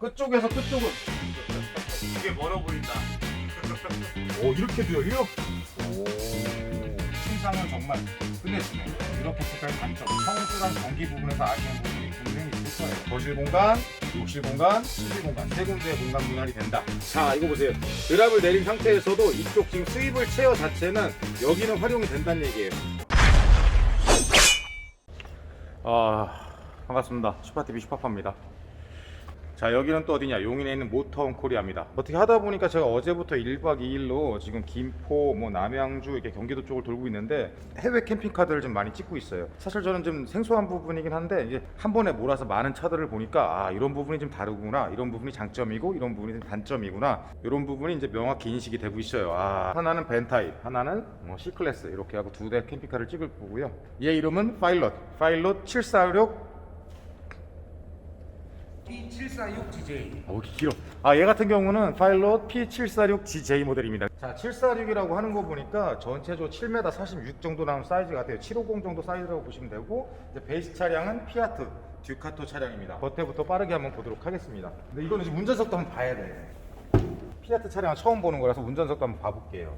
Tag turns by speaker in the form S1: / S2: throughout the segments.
S1: 끝쪽에서 끝쪽은
S2: 이게 멀어 보인다.
S1: 오 이렇게도 열려? 오. 신상은 정말 끝내주네. 이렇게 색깔 단점 성수랑 전기 부분에서 아쉬운 부분이 분명히 있을 거예요. 거실 공간, 욕실 공간, 실내 공간. 세 군데의 공간 분할이 된다. 자 이거 보세요. 드랍을 내린 상태에서도 이쪽 지금 스위블 체어 자체는 여기는 활용이 된다는 얘기예요. 아 반갑습니다. 슈퍼TV 슈퍼파입니다 자 여기는 또 어디냐? 용인에 있는 모터홈 코리아입니다. 어떻게 하다 보니까 제가 어제부터 1박 2일로 지금 김포 뭐 남양주 이렇게 경기도 쪽을 돌고 있는데 해외 캠핑카들을 좀 많이 찍고 있어요. 사실 저는 좀 생소한 부분이긴 한데 이제 한 번에 몰아서 많은 차들을 보니까 아 이런 부분이 좀 다르구나. 이런 부분이 장점이고 이런 부분이 좀 단점이구나. 이런 부분이 이제 명확히 인식이 되고 있어요. 아 하나는 벤타입 하나는 뭐 C클래스 이렇게 하고 두 대 캠핑카를 찍을 거고요. 얘 이름은 파일럿 파일럿 746
S3: P746GJ
S1: 아, 왜 이렇게 길어? 아, 얘 같은 경우는 파일럿 P746GJ 모델입니다. 자, 746이라고 하는 거 보니까 전체적으로 7m 46 정도 나오는 사이즈 같아요. 750 정도 사이즈라고 보시면 되고, 이제 베이스 차량은 피아트 듀카토 차량입니다. 겉에부터 빠르게 한번 보도록 하겠습니다. 근데 이거는 지금 운전석도 한번 봐야 돼. 피아트 차량 처음 보는 거라서 운전석도 한번 봐볼게요.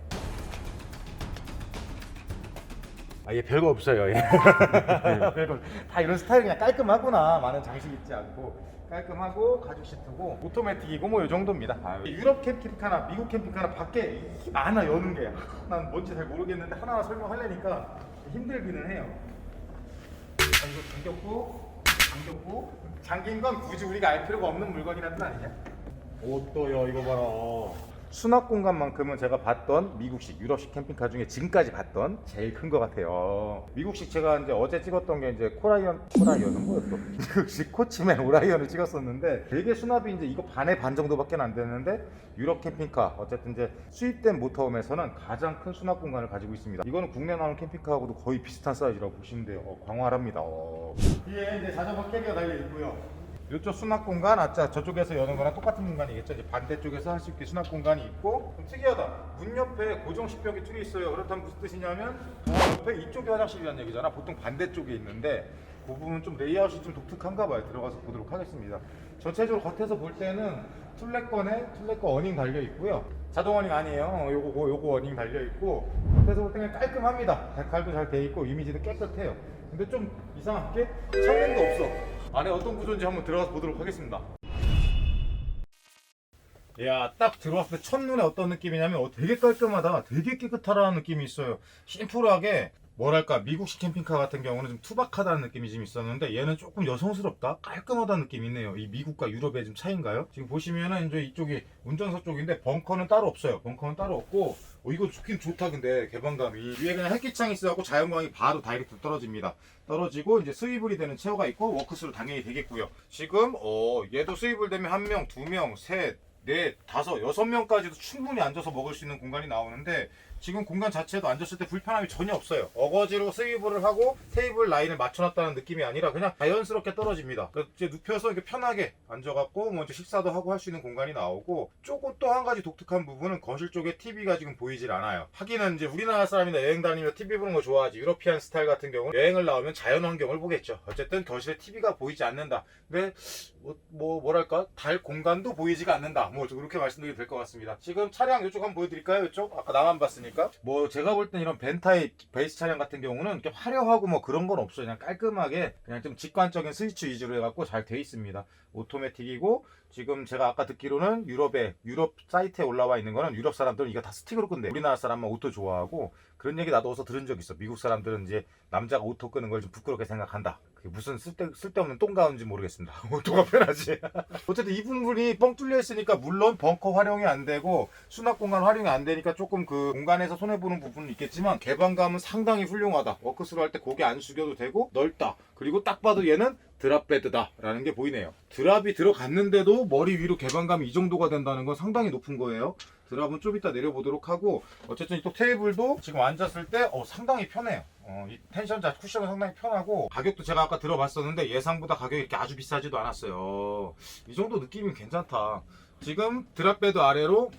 S1: 아, 얘 별거 없어요. 얘. 별거 다 이런 스타일 그냥 깔끔하구나. 많은 장식 있지 않고 깔끔하고 가죽 시트고 오토매틱이고 뭐 이 정도입니다. 아, 유럽 캠핑카나 미국 캠핑카나 밖에 이 많아 여는 게. 난 뭔지 잘 모르겠는데 하나하나 설명하려니까 힘들기는 해요. 아, 이거 잠겼고 잠겼고 잠긴 건 굳이 우리가 알 필요가 없는 물건이라는 거 아니냐? 옷도요 이거 봐라. 수납 공간만큼은 제가 봤던 미국식, 유럽식 캠핑카 중에 지금까지 봤던 제일 큰 것 같아요. 미국식 제가 이제 어제 찍었던 게 이제 코라이언, 코라이언은 뭐였어? 미국식 코치맨 오라이언을 찍었었는데 되게 수납이 이제 이거 반의 반 정도밖에 안 되는데 유럽 캠핑카 어쨌든 이제 수입된 모터홈에서는 가장 큰 수납 공간을 가지고 있습니다. 이거는 국내 나오는 캠핑카하고도 거의 비슷한 사이즈라고 보시면 돼요. 어, 광활합니다. 어. 뒤에 이제 자전거 캐리어 달려 있고요. 이쪽 수납 공간, 아짜 저쪽에서 여는 거랑 똑같은 공간이겠죠. 이제 반대쪽에서 할 수 있게 수납 공간이 있고 좀 특이하다. 문 옆에 고정 식벽이 뚫려 있어요. 그렇다면 무슨 뜻이냐면 저 옆에 이쪽이 화장실이라는 얘기잖아. 보통 반대쪽에 있는데 그 부분 좀 레이아웃이 좀 독특한가 봐요. 들어가서 보도록 하겠습니다. 전체적으로 겉에서 볼 때는 툴레건에 툴레건 어닝 달려 있고요. 자동 어닝 아니에요. 요거 요거 어닝 달려 있고 겉에서 볼 때는 깔끔합니다. 데칼도 잘 돼 있고 이미지도 깨끗해요. 근데 좀 이상한 게 창문도 없어. 안에 어떤 구조인지 한번 들어가서 보도록 하겠습니다. 야, 딱 들어왔을 때 첫눈에 어떤 느낌이냐면 어, 되게 깔끔하다. 되게 깨끗하다는 느낌이 있어요. 심플하게 뭐랄까 미국식 캠핑카 같은 경우는 좀 투박하다는 느낌이 좀 있었는데 얘는 조금 여성스럽다? 깔끔하다는 느낌이 있네요. 이 미국과 유럽의 좀 차이인가요? 지금 보시면은 이제 이쪽이 운전석 쪽인데 벙커는 따로 없어요. 벙커는 따로 없고 어, 이거 좋긴 좋다 근데 개방감이. 위에 그냥 햇기창이 있어갖고 자연광이 바로 다이렉트 떨어집니다. 떨어지고 이제 스위블이 되는 체어가 있고 워크스로 당연히 되겠고요. 지금 어 얘도 스위블 되면 한 명, 두 명, 셋, 넷, 다섯, 여섯 명까지도 충분히 앉아서 먹을 수 있는 공간이 나오는데 지금 공간 자체도 앉았을 때 불편함이 전혀 없어요. 어거지로 스위블을 하고 테이블 라인을 맞춰놨다는 느낌이 아니라 그냥 자연스럽게 떨어집니다. 이제 눕혀서 이렇게 편하게 앉아갖고 먼저 식사도 하고 할 수 있는 공간이 나오고 조금 또 한 가지 독특한 부분은 거실 쪽에 TV가 지금 보이질 않아요. 하기는 이제 우리나라 사람이나 여행 다니며 TV 보는 거 좋아하지. 유러피안 스타일 같은 경우는 여행을 나오면 자연 환경을 보겠죠. 어쨌든 거실에 TV가 보이지 않는다. 근데 뭐, 뭐 뭐랄까 달 공간도 보이지가 않는다. 뭐 그렇게 말씀드리면 될 것 같습니다. 지금 차량 이쪽 한번 보여드릴까요? 이쪽 아까 나만 봤으니까 뭐 제가 볼 땐 이런 벤 타입 베이스 차량 같은 경우는 이렇게 화려하고 뭐 그런 건 없어요. 그냥 깔끔하게 그냥 좀 직관적인 스위치 위주로 해갖고 잘 돼 있습니다. 오토매틱이고 지금 제가 아까 듣기로는 유럽에 유럽 사이트에 올라와 있는 거는 유럽 사람들은 이거 다 스틱으로 끈대. 우리나라 사람만 오토 좋아하고 그런 얘기 나도 어디서 들은 적 있어. 미국 사람들은 이제 남자가 오토 끄는 걸 좀 부끄럽게 생각한다. 그게 무슨 쓸데 쓸데없는 똥가운지 모르겠습니다. 오토가 편하지. 어쨌든 이 부분이 뻥 뚫려 있으니까 물론 벙커 활용이 안 되고 수납 공간 활용이 안 되니까 조금 그 공간에서 손해 보는 부분은 있겠지만 개방감은 상당히 훌륭하다. 워크스로 할 때 고개 안 숙여도 되고 넓다. 그리고 딱 봐도 얘는 드랍 베드다라는 게 보이네요. 드랍이 들어갔는데도 머리 위로 개방감이 이 정도가 된다는 건 상당히 높은 거예요. 드랍은 좀 이따 내려보도록 하고 어쨌든 또 테이블도 지금 앉았을 때 어, 상당히 편해요. 어, 이 텐션 자 쿠션은 상당히 편하고 가격도 제가 아까 들어봤었는데 예상보다 가격이 이렇게 아주 비싸지도 않았어요. 이 정도 느낌이 괜찮다. 지금 드랍베드 아래로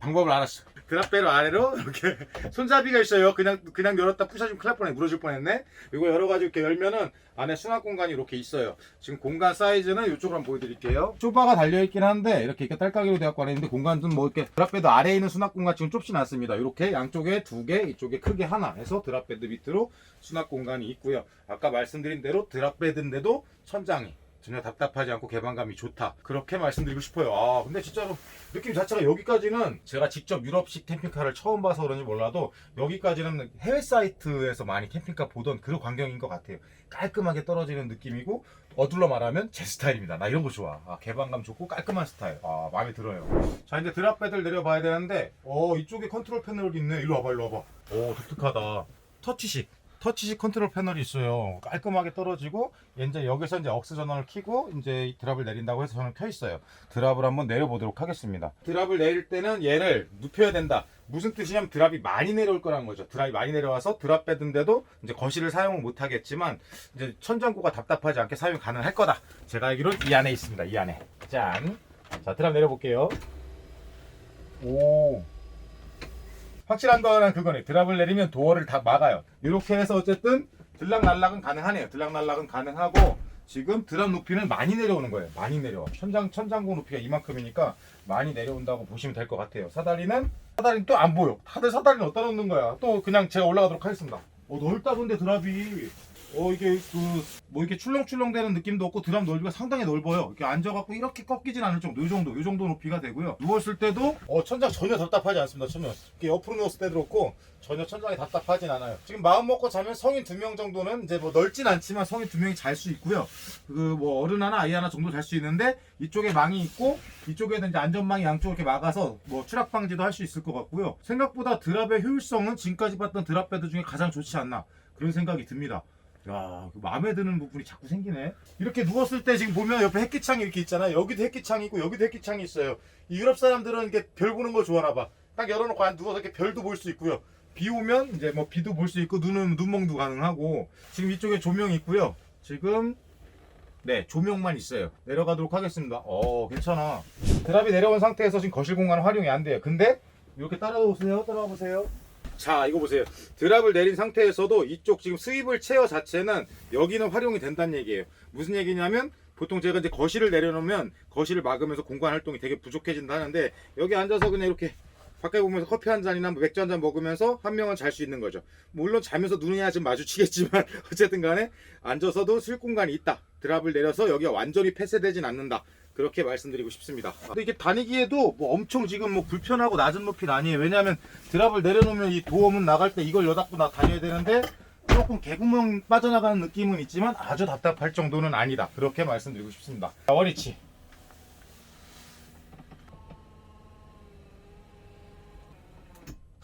S1: 방법을 알았어. 드랍배를 아래로 이렇게 손잡이가 있어요. 그냥 그냥 열었다 부셔주면 큰일 날 뻔해. 물어줄 뻔했네. 이거 열어가지고 이렇게 열면은 안에 수납 공간이 이렇게 있어요. 지금 공간 사이즈는 이쪽으로 한번 보여드릴게요. 쇼바가 달려있긴 한데 이렇게 이렇게 딸깍이로 되었고 안에 있는데 공간은 뭐 이렇게 드랍배드 아래에 있는 수납 공간 지금 좁진 않습니다. 이렇게 양쪽에 두 개, 이쪽에 크게 하나 해서 드랍배드 밑으로 수납 공간이 있고요. 아까 말씀드린 대로 드랍배드인데도 천장이 전혀 답답하지 않고 개방감이 좋다. 그렇게 말씀드리고 싶어요. 아, 근데 진짜로 느낌 자체가 여기까지는 제가 직접 유럽식 캠핑카를 처음 봐서 그런지 몰라도 여기까지는 해외 사이트에서 많이 캠핑카 보던 그런 광경인 것 같아요. 깔끔하게 떨어지는 느낌이고 어둘러 말하면 제 스타일입니다. 나 이런 거 좋아. 아, 개방감 좋고 깔끔한 스타일. 아, 마음에 들어요. 자, 이제 드랍배들 내려봐야 되는데 어, 이쪽에 컨트롤 패널이 있네. 일로 와봐, 일로 와봐. 오, 독특하다. 터치식. 터치식 컨트롤 패널이 있어요. 깔끔하게 떨어지고 이제 여기서 이제 억스 전원을 켜고 이제 이 드랍을 내린다고 해서 저는 켜 있어요. 드랍을 한번 내려보도록 하겠습니다. 드랍을 내릴 때는 얘를 눕혀야 된다. 무슨 뜻이냐면 드랍이 많이 내려올 거라는 거죠. 드랍이 많이 내려와서 드랍 배드인데도 이제 거실을 사용을 못 하겠지만 이제 천장고가 답답하지 않게 사용 가능할 거다. 제가 알기로는 이 안에 있습니다. 이 안에. 짠. 자, 드랍 내려볼게요. 오. 확실한 거는 그거네. 드랍을 내리면 도어를 다 막아요. 이렇게 해서 어쨌든 들락날락은 가능하네요. 들락날락은 가능하고 지금 드랍 높이는 많이 내려오는 거예요. 많이 내려와. 천장 천장고 높이가 이만큼이니까 많이 내려온다고 보시면 될 것 같아요. 사다리는 사다리는 또 안 보여. 다들 사다리는 어디다 놓는 거야? 또 그냥 제가 올라가도록 하겠습니다. 어 넓다 근데 드랍이. 어 이게 그 뭐 이렇게 출렁출렁대는 느낌도 없고 드랍 넓이가 상당히 넓어요. 이렇게 앉아갖고 이렇게 꺾이진 않을 정도, 이 정도, 이 정도 높이가 되고요. 누웠을 때도 어 천장 전혀 답답하지 않습니다. 전혀 이렇게 옆으로 누웠을 때도 그렇고 전혀 천장이 답답하진 않아요. 지금 마음 먹고 자면 성인 두 명 정도는 이제 뭐 넓진 않지만 성인 두 명이 잘 수 있고요. 그 뭐 어른 하나 아이 하나 정도 잘 수 있는데 이쪽에 망이 있고 이쪽에는 이제 안전망이 양쪽으로 이렇게 막아서 뭐 추락 방지도 할 수 있을 것 같고요. 생각보다 드랍의 효율성은 지금까지 봤던 드랍 배드 중에 가장 좋지 않나 그런 생각이 듭니다. 야, 그 마음에 드는 부분이 자꾸 생기네. 이렇게 누웠을 때 지금 보면 옆에 햇기창이 이렇게 있잖아요. 여기도 햇기창이 있고 여기도 햇기창이 있어요. 이 유럽 사람들은 이렇게 별 보는 걸 좋아하나 봐. 딱 열어놓고 안 누워서 이렇게 별도 볼 수 있고요. 비 오면 이제 뭐 비도 볼 수 있고 눈은 눈멍도 가능하고 지금 이쪽에 조명이 있고요. 지금 네 조명만 있어요. 내려가도록 하겠습니다. 어 괜찮아. 드랍이 내려온 상태에서 지금 거실 공간 활용이 안 돼요. 근데 이렇게 따라오세요. 따라와 보세요. 자 이거 보세요. 드랍을 내린 상태에서도 이쪽 지금 스위블 체어 자체는 여기는 활용이 된다는 얘기예요. 무슨 얘기냐면 보통 제가 이제 거실을 내려놓으면 거실을 막으면서 공간 활동이 되게 부족해진다 하는데 여기 앉아서 그냥 이렇게 밖에 보면서 커피 한 잔이나 뭐 맥주 한 잔 먹으면서 한 명은 잘 수 있는 거죠. 물론 자면서 눈이야 좀 마주치겠지만 어쨌든 간에 앉아서도 쓸 공간이 있다. 드랍을 내려서 여기가 완전히 폐쇄되진 않는다 그렇게 말씀드리고 싶습니다. 근데 이게 다니기에도 뭐 엄청 지금 뭐 불편하고 낮은 높이는 아니에요. 왜냐하면 드랍을 내려놓으면 이 도어문 나갈 때 이걸 여닫고 나 다녀야 되는데 조금 개구멍 빠져나가는 느낌은 있지만 아주 답답할 정도는 아니다. 그렇게 말씀드리고 싶습니다. 자, 원위치.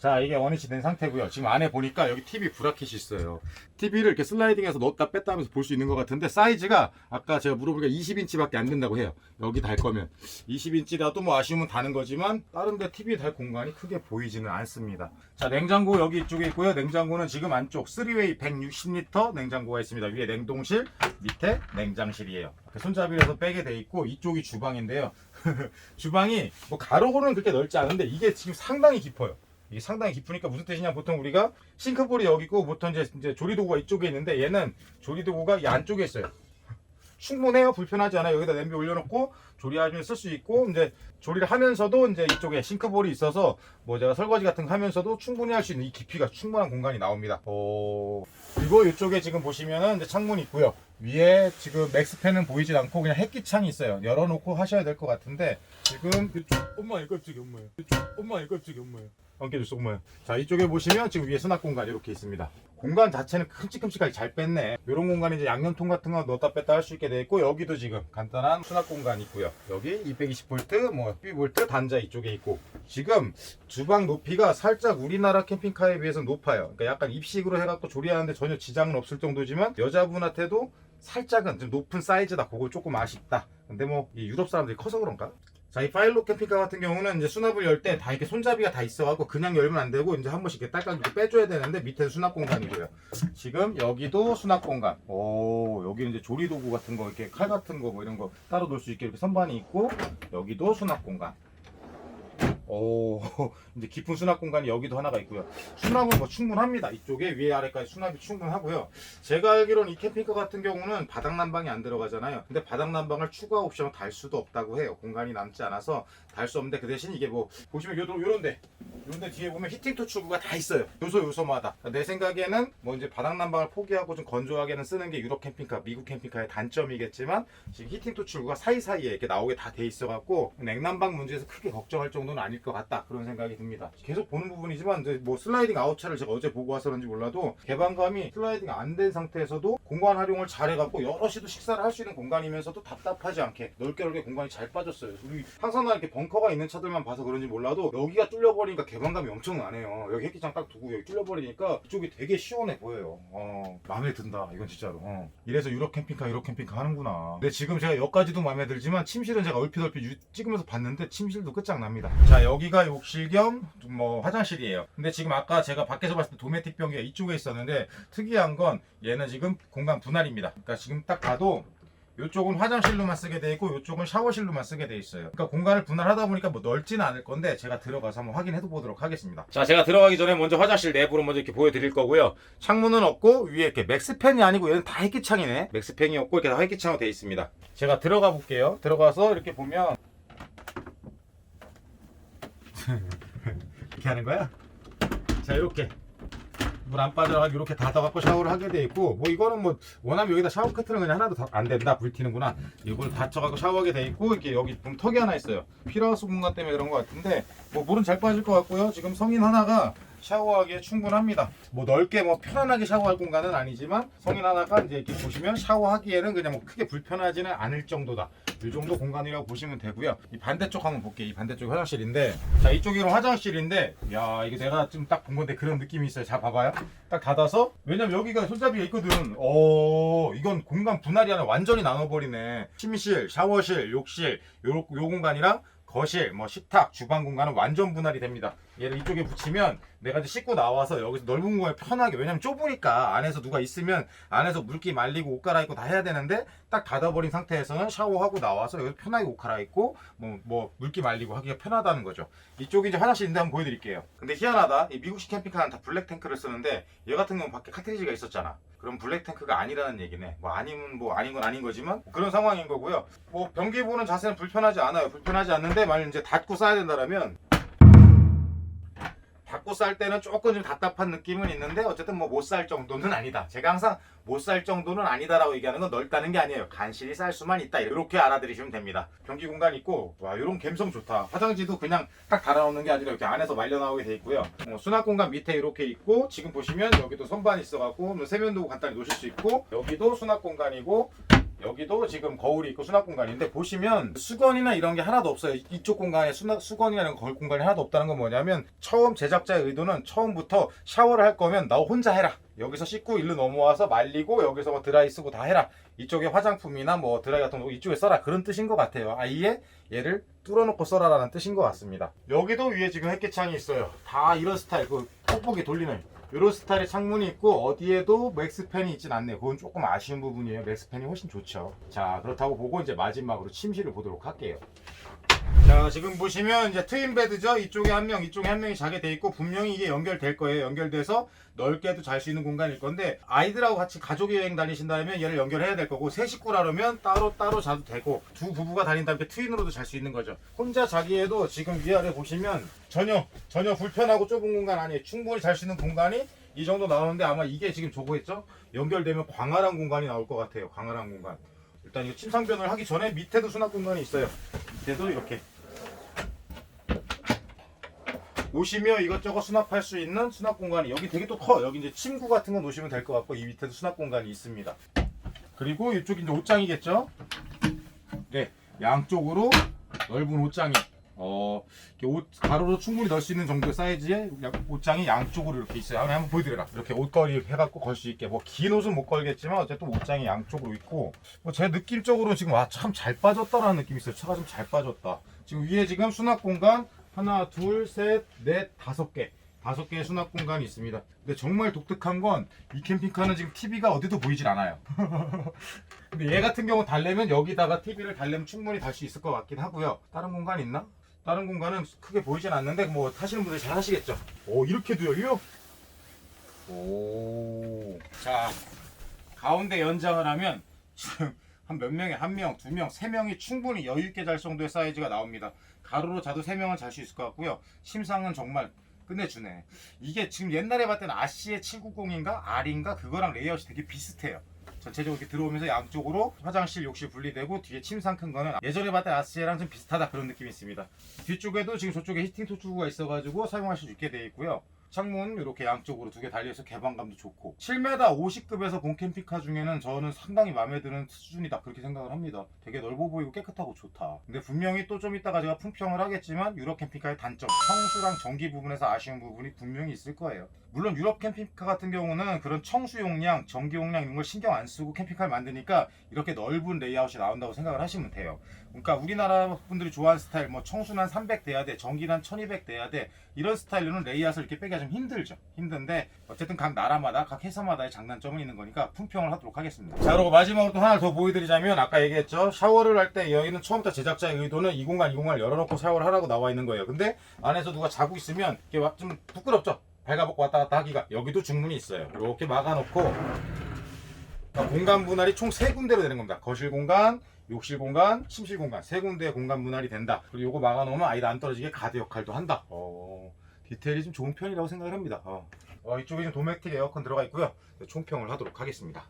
S1: 자 이게 원위치 된 상태고요. 지금 안에 보니까 여기 TV 브라켓이 있어요. TV를 이렇게 슬라이딩해서 넣었다 뺐다 하면서 볼 수 있는 것 같은데 사이즈가 아까 제가 물어보니까 20인치 밖에 안 된다고 해요. 여기 달 거면. 20인치라도 뭐 아쉬우면 다는 거지만 다른 데 TV 달 공간이 크게 보이지는 않습니다. 자 냉장고 여기 이쪽에 있고요. 냉장고는 지금 안쪽 3웨이 160리터 냉장고가 있습니다. 위에 냉동실 밑에 냉장실이에요. 해서 빼게 돼 있고 이쪽이 주방인데요. 주방이 뭐 가로고는 그렇게 넓지 않은데 이게 지금 상당히 깊어요 이게 상당히 깊으니까 무슨 뜻이냐 보통 우리가 싱크볼이 여기 있고 보통 이제, 이제 조리도구가 이쪽에 있는데 얘는 조리도구가 이 안쪽에 있어요. 충분해요. 불편하지 않아요. 여기다 냄비 올려놓고 조리하면 쓸 수 있고 이제 조리를 하면서도 이제 이쪽에 싱크볼이 있어서 뭐 제가 설거지 같은 거 하면서도 충분히 할 수 있는 이 깊이가 충분한 공간이 나옵니다. 어... 그리고 이쪽에 지금 보시면은 이제 창문이 있고요. 위에 지금 맥스팬은 보이지 않고 그냥 햇기창이 있어요. 열어놓고 하셔야 될 것 같은데 지금 엄마 이 깜짝이 엄마야. 이쪽 엄마 이 깜짝이 엄마야. 함 께 줬어 엄마야. 자 이쪽에 보시면 지금 위에 수납 공간 이렇게 있습니다. 공간 자체는 큼직큼직하게 잘 뺐네. 이런 공간에 이제 양념통 같은 거 넣었다 뺐다 할 수 있게 돼 있고 여기도 지금 간단한 수납 공간 있고요. 여기 220V 뭐 12V 단자 이쪽에 있고 지금 주방 높이가 살짝 우리나라 캠핑카에 비해서 높아요. 그러니까 약간 입식으로 해갖고 조리하는데 전혀 지장은 없을 정도지만 여자분한테도 살짝은 좀 높은 사이즈다. 그거 조금 아쉽다. 근데 뭐이 유럽 사람들이 커서 그런가? 자, 이 파일로 캠핑카 같은 경우는 이제 수납을 열 때 다 이렇게 손잡이가 다 있어갖고 그냥 열면 안 되고 이제 한 번씩 이렇게 딸깍 이렇게 빼줘야 되는데 밑에는 수납 공간이고요. 지금 여기도 수납 공간. 오, 여기는 이제 조리 도구 같은 거 이렇게 칼 같은 거 뭐 이런 거 따로 놓을 수 있게 이렇게 선반이 있고 여기도 수납 공간. 오 이제 깊은 수납 공간이 여기도 하나가 있고요. 수납은 뭐 충분합니다. 이쪽에 위에 아래까지 수납이 충분하고요. 제가 알기로는 이 캠핑카 같은 경우는 바닥 난방이 안 들어가잖아요. 근데 바닥 난방을 추가 옵션 달 수도 없다고 해요. 공간이 남지 않아서 달 수 없는데 그 대신 이게 뭐 보시면 요런 요런데 요런데 뒤에 보면 히팅 토출구가 다 있어요. 요소 요소마다. 내 생각에는 뭐 이제 바닥 난방을 포기하고 좀 건조하게는 쓰는 게 유럽 캠핑카, 미국 캠핑카의 단점이겠지만 지금 히팅 토출구가 사이사이에 이렇게 나오게 다 돼 있어 갖고 냉난방 문제에서 크게 걱정할 정도는 아닐 것 같다. 그런 생각이 듭니다. 계속 보는 부분이지만 뭐 슬라이딩 아웃차를 제가 어제 보고 와서 그런지 몰라도 개방감이 슬라이딩 안 된 상태에서도 공간 활용을 잘해 갖고 여럿이도 식사를 할 수 있는 공간이면서도 답답하지 않게 넓게 넓게 공간이 잘 빠졌어요. 우리 항상 나 이렇게 벙커가 있는 차들만 봐서 그런지 몰라도 여기가 뚫려버리니까 개방감이 엄청 나네요. 여기 햇기장 딱 두고 여기 뚫려버리니까 이쪽이 되게 시원해 보여요. 어, 마음에 든다. 이건 진짜로. 어. 이래서 유럽 캠핑카, 유럽 캠핑카 하는구나. 근데 지금 제가 여기까지도 마음에 들지만 침실은 제가 얼핏 얼핏 유- 찍으면서 봤는데 침실도 끝장납니다. 자, 여기가 욕실 겸 뭐 화장실이에요. 근데 지금 아까 제가 밖에서 봤을 때 도메틱 변기가 이쪽에 있었는데 특이한 건 얘는 지금 공간 분할입니다. 그러니까 지금 딱 봐도 이쪽은 화장실로만 쓰게 돼 있고 이쪽은 샤워실로만 쓰게 돼 있어요. 그러니까 공간을 분할하다 보니까 뭐 넓지는 않을 건데 제가 들어가서 한번 확인해 보도록 하겠습니다. 자, 제가 들어가기 전에 먼저 화장실 내부로 먼저 이렇게 보여드릴 거고요. 창문은 없고 위에 이렇게 맥스팬이 아니고 얘는 다 햇기창이네. 맥스팬이 없고 이렇게 다 햇기창으로 돼 있습니다. 제가 들어가 볼게요. 들어가서 이렇게 보면 이렇게 하는 거야? 자, 이렇게. 물 안 빠져나가게 이렇게 닫아갖고 샤워를 하게 돼 있고 뭐 이거는 뭐 원하면 여기다 샤워 커튼은 그냥 하나도 더안 된다. 불 튀는구나. 이걸 닫혀갖고 샤워하게 돼 있고 이렇게 여기 보면 턱이 하나 있어요. 피라우스 공간 때문에 그런 것 같은데 뭐 물은 잘 빠질 것 같고요. 지금 성인 하나가 샤워하기에 충분합니다. 뭐 넓게 뭐 편안하게 샤워할 공간은 아니지만 성인 하나가 이제 이렇게 보시면 샤워하기에는 그냥 뭐 크게 불편하지는 않을 정도다. 이 정도 공간이라고 보시면 되고요. 이 반대쪽 한번 볼게요. 이 반대쪽 화장실인데. 자 이쪽이 그럼 화장실인데. 야 이게 내가 좀딱본 건데 그런 느낌이 있어요. 자 봐봐요. 딱 닫아서. 왜냐면 여기가 손잡이가 있거든. 오 이건 공간 분할이 아니라 완전히 나눠버리네. 침실 샤워실 욕실. 요, 요 공간이랑 거실, 뭐 식탁, 주방 공간은 완전 분할이 됩니다. 얘를 이쪽에 붙이면 내가 이제 씻고 나와서 여기서 넓은 공간에 편하게 왜냐면 좁으니까 안에서 누가 있으면 안에서 물기 말리고 옷 갈아입고 다 해야 되는데 딱 닫아버린 상태에서는 샤워하고 나와서 여기 편하게 옷 갈아입고 뭐, 뭐 물기 말리고 하기가 편하다는 거죠. 이쪽이 이제 화장실인데 한번 보여드릴게요. 근데 희한하다. 이 미국식 캠핑카는 다 블랙 탱크를 쓰는데 얘 같은 경우는 밖에 카트리지가 있었잖아. 그럼 블랙 탱크가 아니라는 얘기네. 뭐 아니면 뭐 아닌 건 아닌 거지만 그런 상황인 거고요. 뭐 변기 보는 자세는 불편하지 않아요. 불편하지 않는데 만약 이제 닫고 싸야 된다면 닫고 쌀 때는 조금 좀 답답한 느낌은 있는데 어쨌든 뭐못쌀 정도는 아니다. 제가 항상 못쌀 정도는 아니다라고 얘기하는 건 넓다는 게 아니에요. 간신히 쌀 수만 있다. 이렇게 알아들이시면 됩니다. 변기 공간 있고 와 이런 감성 좋다. 화장지도 그냥 딱 달아놓는 게 아니라 이렇게 안에서 말려 나오게 돼 있고요. 어, 수납 공간 밑에 이렇게 있고 지금 보시면 여기도 선반 있어갖고 뭐 세면도 간단히 놓으실 수 있고 여기도 수납 공간이고 여기도 지금 거울이 있고 수납 공간인데 보시면 수건이나 이런 게 하나도 없어요. 이쪽 공간에 수납, 수건이나 이런 거울 공간이 하나도 없다는 건 뭐냐면 처음 제작자의 의도는 처음부터 샤워를 할 거면 나 혼자 해라. 여기서 씻고 일로 넘어와서 말리고 여기서 뭐 드라이 쓰고 다 해라. 이쪽에 화장품이나 뭐 드라이 같은 거 이쪽에 써라. 그런 뜻인 것 같아요. 아예 얘를 뚫어놓고 써라라는 뜻인 것 같습니다. 여기도 위에 지금 햇개창이 있어요. 다 이런 스타일, 그 뽁뽁이 돌리는 이런 스타일의 창문이 있고 어디에도 맥스팬이 있진 않네요. 그건 조금 아쉬운 부분이에요. 맥스팬이 훨씬 좋죠. 자 그렇다고 보고 이제 마지막으로 침실을 보도록 할게요. 자 지금 보시면 이제 트윈 베드죠. 이쪽에 한 명, 이쪽에 한 명이 자게 돼 있고 분명히 이게 연결될 거예요. 연결돼서 넓게도 잘 수 있는 공간일 건데 아이들하고 같이 가족 여행 다니신다면 얘를 연결해야 될 거고 세 식구라면 따로 따로 자도 되고 두 부부가 다닌다면 트윈으로도 잘 수 있는 거죠. 혼자 자기에도 지금 위아래 보시면 전혀 전혀 불편하고 좁은 공간 아니에요. 충분히 잘 수 있는 공간이 이 정도 나오는데 아마 이게 지금 저거겠죠? 연결되면 광활한 공간이 나올 것 같아요. 광활한 공간. 일단 이거 침상변을 하기 전에 밑에도 수납 공간이 있어요. 밑에도 이렇게 오시며 이것저것 수납할 수 있는 수납 공간이 여기 되게 또 커. 여기 이제 침구 같은 거 놓으시면 될 것 같고 이 밑에도 수납 공간이 있습니다. 그리고 이쪽이 이제 옷장이겠죠? 네, 양쪽으로 넓은 옷장이 어 옷 가로로 충분히 넣을 수 있는 정도의 사이즈의 야- 옷장이 양쪽으로 이렇게 있어요. 한번 보여드려라. 이렇게 옷걸이 해갖고 걸 수 있게 뭐 긴 옷은 못 걸겠지만 어쨌든 옷장이 양쪽으로 있고 뭐 제 느낌적으로 지금 와 참 잘 빠졌다라는 느낌이 있어요. 차가 좀 잘 빠졌다. 지금 위에 지금 수납 공간 하나, 둘, 셋, 넷, 다섯 개. 다섯 개의 수납 공간이 있습니다. 근데 정말 독특한 건 이 캠핑카는 지금 TV가 어디도 보이질 않아요. 근데 얘 같은 경우 달래면 여기다가 TV를 달래면 충분히 달 수 있을 것 같긴 하고요. 다른 공간 있나? 다른 공간은 크게 보이진 않는데 뭐 타시는 분들 잘 하시겠죠. 오 이렇게도 열려? 오. 자 가운데 연장을 하면 지금 한 몇 명에 한 명, 두 명, 세 명이 충분히 여유 있게 잘 정도의 사이즈가 나옵니다. 가로로 자도 세 명은 잘 수 있을 것 같고요. 심상은 정말 끝내주네. 이게 지금 옛날에 봤던 아시의 790인가 R인가 그거랑 레이아웃이 되게 비슷해요. 전체적으로 이렇게 들어오면서 양쪽으로 화장실, 욕실 분리되고 뒤에 침상 큰 거는 예전에 봤던 아시에랑 좀 비슷하다 그런 느낌이 있습니다. 뒤쪽에도 지금 저쪽에 히팅 토출구가 있어가지고 사용하실 수 있게 되어 있고요. 창문 이렇게 양쪽으로 두 개 달려있어 개방감도 좋고. 7m 50급에서 본 캠핑카 중에는 저는 상당히 마음에 드는 수준이다. 그렇게 생각을 합니다. 되게 넓어 보이고 깨끗하고 좋다. 근데 분명히 또 좀 이따가 제가 품평을 하겠지만 유럽 캠핑카의 단점. 청수랑 전기 부분에서 아쉬운 부분이 분명히 있을 거예요 물론 유럽 캠핑카 같은 경우는 그런 청수 용량, 전기 용량 이런 걸 신경 안 쓰고 캠핑카를 만드니까 이렇게 넓은 레이아웃이 나온다고 생각을 하시면 돼요. 그러니까 우리나라 분들이 좋아하는 스타일 뭐 청수는 300 돼야 돼 전기는 1200 돼야 돼 이런 스타일로는 레이아웃을 이렇게 빼기가 좀 힘들죠. 힘든데 어쨌든 각 나라마다 각 회사마다의 장단점은 있는 거니까 품평을 하도록 하겠습니다. 자 그리고 마지막으로 또 하나 더 보여드리자면 아까 얘기했죠? 샤워를 할 때 여기는 처음부터 제작자의 의도는 이 공간 이 공간을 열어놓고 샤워를 하라고 나와 있는 거예요. 근데 안에서 누가 자고 있으면 이게 막좀 부끄럽죠 발가벗고 왔다 갔다 하기가 여기도 중문이 있어요 이렇게 막아놓고 공간 분할이 총 세 군데로 되는 겁니다. 거실 공간, 욕실 공간, 침실 공간 세 군데의 공간 분할이 된다. 그리고 이거 막아놓으면 아이가 안 떨어지게 가드 역할도 한다. 어, 디테일이 좀 좋은 편이라고 생각을 합니다. 어. 어, 이쪽에 도메틱 에어컨 들어가 있고요. 총평을 하도록 하겠습니다.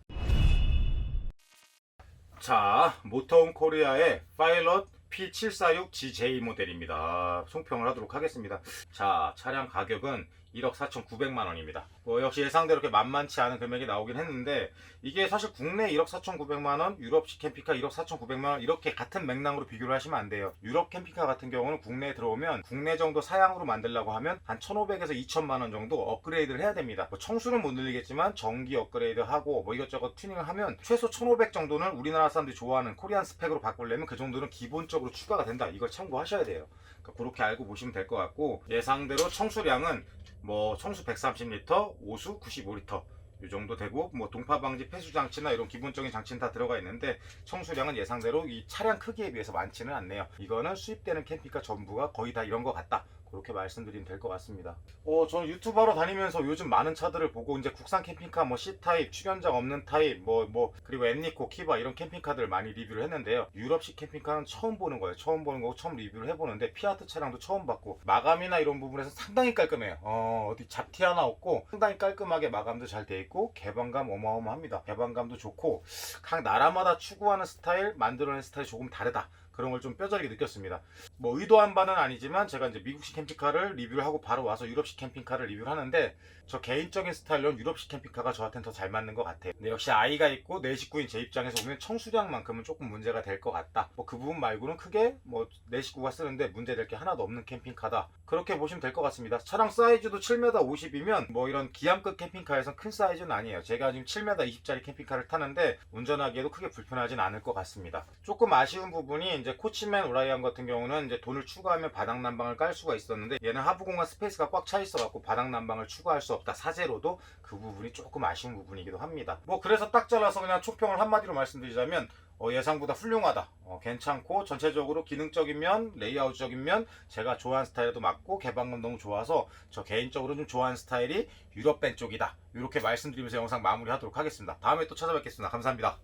S1: 자, 모터홈 코리아의 파일럿 P746GJ 모델입니다. 총평을 하도록 하겠습니다. 자, 차량 가격은 1억 4,900만 원입니다. 뭐 역시 예상대로 이렇게 만만치 않은 금액이 나오긴 했는데 이게 사실 국내 1억 4,900만 원, 유럽식 캠핑카 1억 4,900만 원 이렇게 같은 맥락으로 비교를 하시면 안 돼요. 유럽 캠핑카 같은 경우는 국내에 들어오면 국내 정도 사양으로 만들려고 하면 한 1,500에서 2천만 원 정도 업그레이드를 해야 됩니다. 뭐 청수는 못 늘리겠지만 전기 업그레이드 하고 뭐 이것저것 튜닝을 하면 최소 1,500 정도는 우리나라 사람들이 좋아하는 코리안 스펙으로 바꾸려면 그 정도는 기본적으로 추가가 된다. 이걸 참고하셔야 돼요. 그러니까 그렇게 알고 보시면 될 것 같고 예상대로 청수량은 뭐 청수 130리터, 오수 95리터 이 정도 되고 뭐 동파 방지 폐수 장치나 이런 기본적인 장치는 다 들어가 있는데 청수량은 예상대로 이 차량 크기에 비해서 많지는 않네요. 이거는 수입되는 캠핑카 전부가 거의 다 이런 것 같다. 그렇게 말씀드리면 될 것 같습니다. 어, 저는 유튜버로 다니면서 요즘 많은 차들을 보고 이제 국산 캠핑카 뭐 C 타입, 출연장 없는 타입, 뭐 뭐 그리고 엠니코, 키바 이런 캠핑카들 많이 리뷰를 했는데요. 유럽식 캠핑카는 처음 보는 거예요. 처음 보는 거고 처음 리뷰를 해보는데 피아트 차량도 처음 봤고 마감이나 이런 부분에서 상당히 깔끔해요. 어, 어디 잡티 하나 없고 상당히 깔끔하게 마감도 잘 돼 있고 개방감 어마어마합니다. 개방감도 좋고 각 나라마다 추구하는 스타일, 만들어낸 스타일이 조금 다르다. 그런 걸 좀 뼈저리게 느꼈습니다. 뭐 의도한 바는 아니지만 제가 이제 미국식 캠핑카를 리뷰를 하고 바로 와서 유럽식 캠핑카를 리뷰를 하는데 저 개인적인 스타일로는 유럽식 캠핑카가 저한테는 더 잘 맞는 것 같아요. 근데 역시 아이가 있고 내 식구인 제 입장에서 보면 청수량만큼은 조금 문제가 될 것 같다. 뭐 그 부분 말고는 크게 뭐 내 식구가 쓰는데 문제될 게 하나도 없는 캠핑카다. 그렇게 보시면 될 것 같습니다. 차량 사이즈도 7m 50이면 뭐 이런 기암급 캠핑카에선 큰 사이즈는 아니에요. 제가 지금 7m 20짜리 캠핑카를 타는데 운전하기에도 크게 불편하진 않을 것 같습니다. 조금 아쉬운 부분이 이제 코치맨 오라이언 같은 경우는 이제 돈을 추가하면 바닥 난방을 깔 수가 있었는데 얘는 하부 공간 스페이스가 꽉 차 있어 갖고 바닥 난방을 추가할 수 없다. 사제로도 그 부분이 조금 아쉬운 부분이기도 합니다. 뭐 그래서 딱 잘라서 그냥 총평을 한마디로 말씀드리자면 어, 예상보다 훌륭하다. 어, 괜찮고 전체적으로 기능적인 면, 레이아웃적인 면 제가 좋아하는 스타일에도 맞고 개방감 너무 좋아서 저 개인적으로 좀 좋아하는 스타일이 유럽 밴 쪽이다. 이렇게 말씀드리면서 영상 마무리하도록 하겠습니다. 다음에 또 찾아뵙겠습니다. 감사합니다.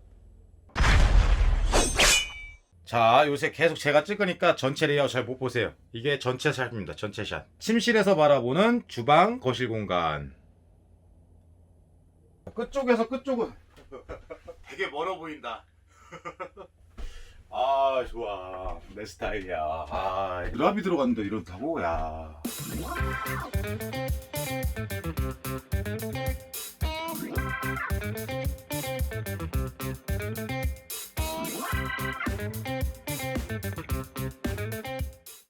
S1: 자, 요새 계속 제가 찍으니까 전체 레이아웃 잘 못 보세요. 이게 전체 샷입니다. 전체 샷. 침실에서 바라보는 주방, 거실 공간. 끝쪽에서 끝쪽은 되게 멀어 보인다. 아, 좋아. 내 스타일이야. 아, 드랍이 들어갔는데 이렇다고? 야.